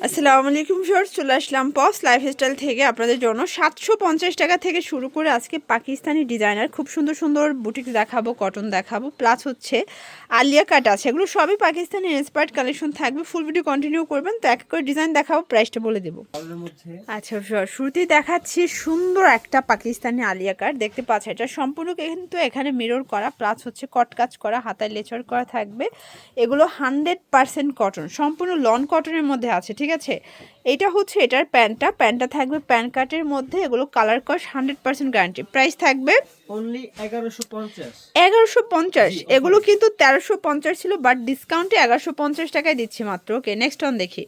আসসালামু আলাইকুম ফিওর্স চলে আসলাম পস লাইফস্টাইল থেকে আপনাদের জন্য সাতশো পঞ্চাশ টাকা থেকে শুরু করে আজকে পাকিস্তানি ডিজাইনার খুব সুন্দর সুন্দর বুটিক দেখাবো কটন দেখাবো প্লাস হচ্ছে আলিয়া কাট আছে এগুলো সবই পাকিস্তানি ইন্সপায়ার্ড কালেকশন থাকবে ফুল ভিডিও কন্টিনিউ করবেন তো এক করে ডিজাইন দেখাবো প্রাইসটা বলে দেবো। আচ্ছা sure, শুরুতেই দেখাচ্ছি সুন্দর একটা পাকিস্তানি আলিয়া কাট দেখতে পাচ্ছ এটা সম্পূর্ণ কিন্তু এখানে মিরর করা প্লাস হচ্ছে কট কাজ করা হাতায় লেচার করা থাকবে এগুলো হান্ড্রেড পার্সেন্ট কটন সম্পূর্ণ লন কটনের মধ্যে আছে ঠিক আছে? এটা হচ্ছে এটার প্যান্টটা প্যান্টটা থাকবে প্যান কাটের মধ্যে। এগুলো কালার কস হান্ড্রেড পার্সেন্ট গ্যারান্টি। প্রাইস থাকবে অনলি এগারোশো পঞ্চাশ। এগারোশো পঞ্চাশ। এগুলো কিন্তু তেরোশো পঞ্চাশ ছিল বাট ডিসকাউন্টে এগারোশো পঞ্চাশ টাকায় দিচ্ছি মাত্র। ওকে নেক্সট অন দেখি।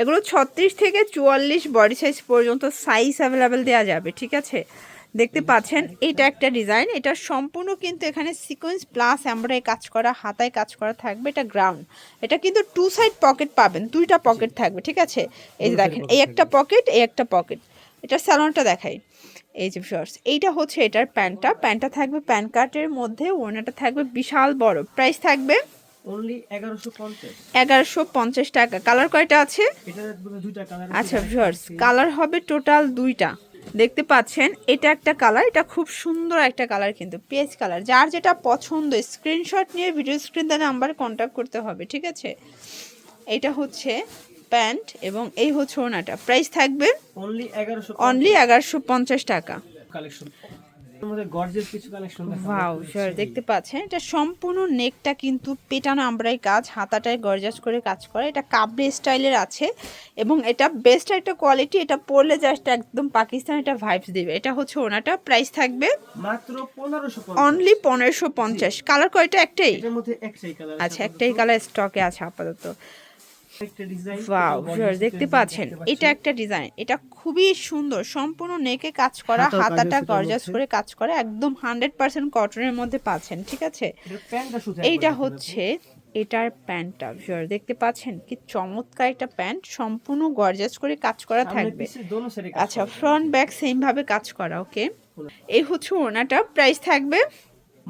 এগুলো ছত্রিশ থেকে চুয়াল্লিশ বডি সাইজ পর্যন্ত সাইজ অ্যাভেলেবেল দেওয়া যাবে ঠিক আছে? দেখতে পাচ্ছেন এটা একটা ডিজাইন এটা সম্পূর্ণ কিন্তু এখানে সিকোয়েন্স প্লাস এমব্রয়ডারি কাজ করা হাতায় কাজ করা থাকবে এটা গ্রাউন্ড এটা কিন্তু টু সাইড পকেট পাবেন দুইটা পকেট থাকবে ঠিক আছে? এই যে দেখেন এই একটা পকেট এই একটা পকেট এটা স্যালনটা দেখাই। এই যে শর্টস এইটা হচ্ছে এটার প্যান্টটা। প্যান্টটা থাকবে প্যান কার্টের মধ্যে ওড়নাটা থাকবে বিশাল বড়। প্রাইস থাকবে এগারোশো পঞ্চাশ। টাকা। কালার কয়টা আছে? আচ্ছা ভিউয়ার্স কালার হবে টোটাল দুইটা। দেখতে পাচ্ছেন এটা একটা কালার এটা খুব সুন্দর একটা কালার কিন্তু পেজ কালার যার যেটা পছন্দ স্ক্রিনশট নিয়ে ভিডিও স্ক্রিন তার নাম্বারে কন্ট্যাক্ট করতে হবে ঠিক আছে? এটা হচ্ছে প্যান্ট এবং এই হচ্ছে ওনাটা প্রাইস থাকবে অনলি এগারোশো অনলি এগারোশো পঞ্চাশ টাকা। ওয়াও স্যার দেখতে পাচ্ছেন এটা সম্পূর্ণ নেকটা কিন্তু পেটানো আমরাই কাজ হাতাটায় গরজাস করে কাজ করে এটা কাবরি স্টাইলের আছে এবং এটা বেস্ট একটা কোয়ালিটি এটা পরলে জাস্ট একদম পাকিস্তান এটা ভাইবস দেবে। এটা হচ্ছে ওনাটা প্রাইস থাকবে মাত্র অনলি পনেরোশো পঞ্চাশ। কালার কয়টা? একটাই? এটার মধ্যে একটাই কালার আচ্ছা একটাই কালার স্টকে আছে আপাতত। ওয়াও স্যার দেখতে পাচ্ছেন এটা একটা ডিজাইন এটা খুবই সুন্দর সম্পূর্ণ নেকে কাজ করা হাতাটা গরজাস। করে কাজ করা একদম হান্ড্রেড পার্সেন্ট কটনের মধ্যে পাচ্ছেন ঠিক আছে? এইটা হচ্ছে এটার প্যান্টটা ভিউয়ার দেখতে পাচ্ছেন? কি চমৎকার একটা প্যান্ট সম্পূর্ণ গর্জাস করে কাজ করা থাকবে। আচ্ছা ফ্রন্ট ব্যাক সেম ভাবে কাজ করা ওকে এই হচ্ছে ওনাটা প্রাইস থাকবে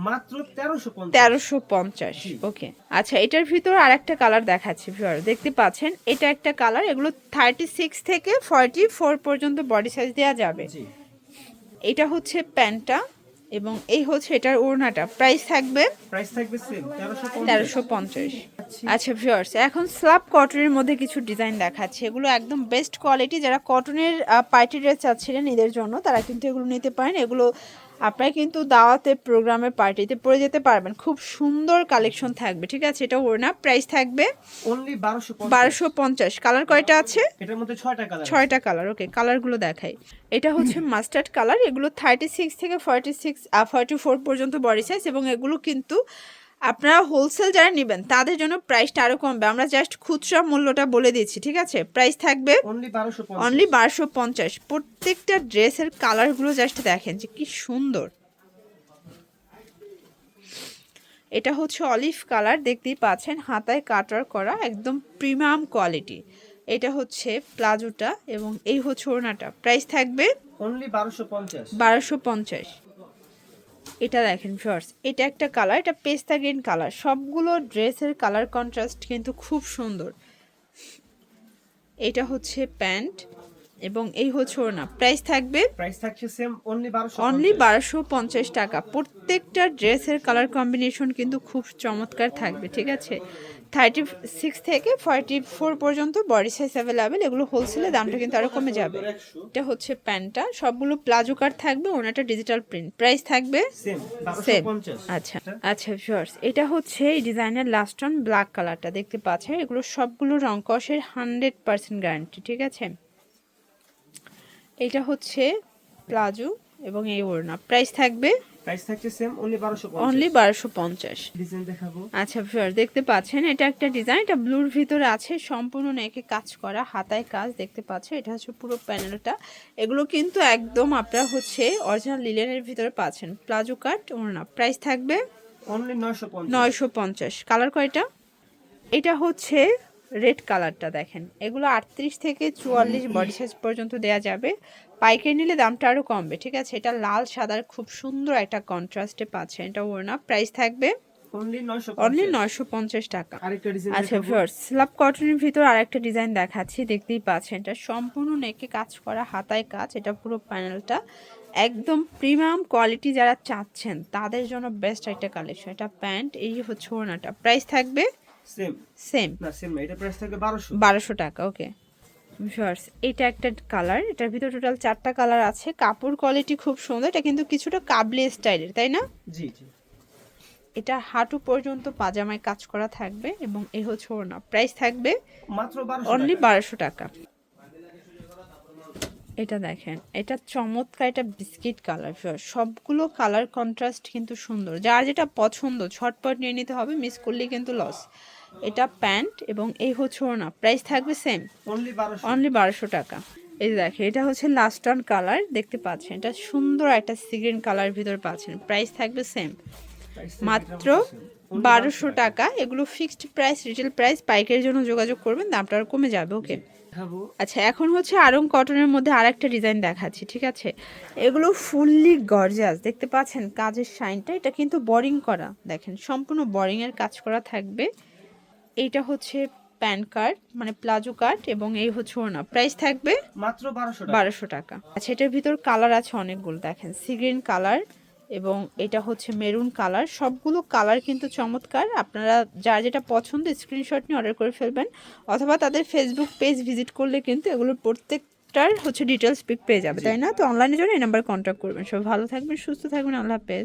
মাত্র তেরোশো পঞ্চাশ। তেরোশো পঞ্চাশ ওকে। আচ্ছা এটার ভিতর আর একটা কালার দেখাচ্ছি ভিউয়ার দেখতে পাচ্ছেন এটা একটা কালার এগুলো থার্টি সিক্স থেকে ফর্টি ফোর পর্যন্ত বডি সাইজ দেওয়া যাবে। এটা হচ্ছে প্যান্টটা এবং এই হচ্ছে এটার ওড়নাটা। প্রাইস থাকবে প্রাইস থাকবে তেরোশো তেরোশো পঞ্চাশ। আচ্ছা। ভিউয়ার্স এখন স্লাব কটনের মধ্যে কিছু ডিজাইন দেখাচ্ছে। এগুলো একদম বেস্ট কোয়ালিটি যারা কটনের পার্টি ড্রেস চাচ্ছিলেন এদের জন্য তারা কিন্তু এগুলো নিতে পারেন। এগুলো আপনারা কিন্তু দাওয়াতে প্রোগ্রামে পার্টিতে পরে যেতে পারবেন। খুব সুন্দর কালেকশন থাকবে ঠিক আছে? এটা ওড়না প্রাইস থাকবে অনলি বারোশো পঞ্চাশ। কালার কয়টা আছে? এটার মধ্যে ছয়টা কালার ছয়টা কালার ওকে কালারগুলো দেখাই। এটা হচ্ছে মাস্টার্ড কালার এগুলো থার্টি সিক্স থেকে ফর্টি সিক্স ফর্টি ফোর পর্যন্ত বডি সাইজ এবং এগুলো কিন্তু আপনারা হোলসেল যারা নেবেন তাদের জন্য প্রাইসটা আরও কমবে। আমরা জাস্ট খুচরা মূল্যটা বলে দিচ্ছি ঠিক আছে? প্রাইস থাকবে অনলি বারোশো পঞ্চাশ। প্রত্যেকটা ড্রেসের কালারগুলো জাস্ট দেখেন যে কি সুন্দর। এটা হচ্ছে অলিভ কালার দেখতেই পাচ্ছেন হাতায় কাটার করা একদম প্রিমিয়াম কোয়ালিটি এটা হচ্ছে প্লাজোটা এবং এই হচ্ছে ওড়নাটা। প্রাইস থাকবে অনলি বারোশো পঞ্চাশ। বারোশো পঞ্চাশ। এটা দেখেন ফার্স্ট এটা একটা কালার এটা পেস্তা গ্রিন কালার সবগুলো ড্রেসের কালার কন্ট্রাস্ট কিন্তু খুব সুন্দর। এটা হচ্ছে প্যান্ট এবং এই হচ্ছে ওড়না। প্রাইস থাকবে প্রাইস থাকছে সেম অনলি বারোশো অনলি বারোশো পঞ্চাশ টাকা। প্রত্যেকটা ড্রেসের কালার কম্বিনেশন কিন্তু খুব চমৎকার থাকবে ঠিক আছে? থার্টি সিক্স থেকে ফর্টি ফোর পর্যন্ত বডি সাইজ অ্যাভেলেবেল এগুলো হোলসেলে দামটা কিন্তু আরও কমে যাবে। এটা হচ্ছে প্যান্টটা সবগুলো প্লাজো কাট থাকবে ওনাটা ডিজিটাল প্রিন্ট প্রাইস থাকবে সেম আচ্ছা আচ্ছা শর্টস এটা হচ্ছে এই ডিজাইনের লাস্ট অন ব্ল্যাক কালারটা দেখতে পাচ্ছেন? এগুলো সবগুলো রং কষের হান্ড্রেড পার্সেন্ট গ্যারান্টি ঠিক আছে? এটা হচ্ছে প্লাজো এবং এই ওড়না। প্রাইস থাকবে প্রাইস থাকছে সেম অনলি বারোশো অনলি বারোশো পঞ্চাশ। ডিজাইন দেখাবো। আচ্ছা ভিউয়ার দেখতে পাচ্ছেন এটা একটা ডিজাইন এটা ব্লুর ভিতরে আছে সম্পূর্ণ নেকে কাজ করা হাতায় কাজ দেখতে পাচ্ছেন এটা হচ্ছে পুরো প্যানেলটা এগুলো কিন্তু একদম আপনারা হচ্ছে অরিজিনাল লিলেনের ভিতরে পাচ্ছেন প্লাজো কাট ওড়না। প্রাইস থাকবে অনলি নয়শো পঞ্চাশ। নয়শো পঞ্চাশ। কালার কয়টা? এটা হচ্ছে রেড কালারটা দেখেন। এগুলো আটত্রিশ থেকে চুয়াল্লিশ বডি সাইজ পর্যন্ত দেওয়া যাবে। পাইকারি নিলে দামটা আরও কমবে ঠিক আছে? এটা লাল সাদার খুব সুন্দর একটা কন্ট্রাস্টে পাচ্ছেন এটা ওড়না প্রাইস থাকবে অনলি নয়শো পঞ্চাশ। টাকা। আচ্ছা স্ল্যাব কটনের ভিতর আরেকটা ডিজাইন দেখাচ্ছি দেখতেই পাচ্ছেন। এটা সম্পূর্ণ নেকে কাজ করা হাতায় কাজ। এটা পুরো প্যানেলটা একদম প্রিমিয়াম কোয়ালিটি যারা চাচ্ছেন তাদের জন্য বেস্ট একটা কালেকশন এটা প্যান্ট এই হচ্ছে ওনাটা প্রাইস থাকবে সেম সেম না সেম না এটা প্রাইস থাকবে বারোশো। বারোশো টাকা ওকে এটা একটা কালার এটার ভিতর টোটাল চারটা কালার আছে। কাপড় কোয়ালিটি খুব সুন্দর এটা কিন্তু কিছুটা কাবলি স্টাইলের তাই না? জি জি। এটা হাঁটু পর্যন্ত পাজামায় কাজ করা থাকবে এবং এ হচ্ছে ওড়না। প্রাইস থাকবে মাত্র বারোশো অনলি বারোশো টাকা। এটা দেখেন এটা চমৎকার এটা বিস্কিট কালার সবগুলো কালার কন্ট্রাস্ট কিন্তু সুন্দর। যার যেটা পছন্দ ছটপট নিয়ে নিতে হবে মিস করলে কিন্তু লস এটা প্যান্ট এবং এই হচ্ছে ওড়না। প্রাইস থাকবে সেম অনলি বারোশো। টাকা। এই যে দেখেন এটা হচ্ছে লাস্ট অন কালার দেখতে পাচ্ছেন। এটা সুন্দর একটা সিগ্রিন কালার ভিতর পাচ্ছেন। প্রাইস থাকবে সেম মাত্র বারোশো টাকা। এগুলো ফিক্সড প্রাইস রিটেল প্রাইস পাইকারির জন্য যোগাযোগ করবেন দামটা আর কমে যাবে ওকে আচ্ছা এখন হচ্ছে আরং কটনের মধ্যে আর একটা ডিজাইন দেখাচ্ছি ঠিক আছে? এগুলো ফুললি গর্জাস দেখতে পাচ্ছেন? কাজের শাইনটা এটা কিন্তু বোরিং করা। দেখেন সম্পূর্ণ বোরিং এর কাজ করা থাকবে। এইটা হচ্ছে প্যান কার্ড মানে প্লাজো কার্ড এবং এই হচ্ছে ওনা প্রাইস থাকবে মাত্র বারোশো বারোশো টাকা। আচ্ছা এটার ভিতর কালার আছে অনেকগুলো দেখেন। সি গ্রিন কালার এবং এটা হচ্ছে মেরুন কালার। সবগুলো কালার কিন্তু চমৎকার। আপনারা যার যেটা পছন্দ স্ক্রিনশট নিয়ে অর্ডার করে ফেলবেন অথবা তাদের ফেসবুক পেজ ভিজিট করলে কিন্তু এগুলোর প্রত্যেকটার হচ্ছে ডিটেলস পিক পেয়ে যাবে তাই না? তো অনলাইনের জন্য এই নাম্বার কন্ট্যাক্ট করবেন। সব ভালো থাকবেন সুস্থ থাকবেন আল্লাহ হাফেজ।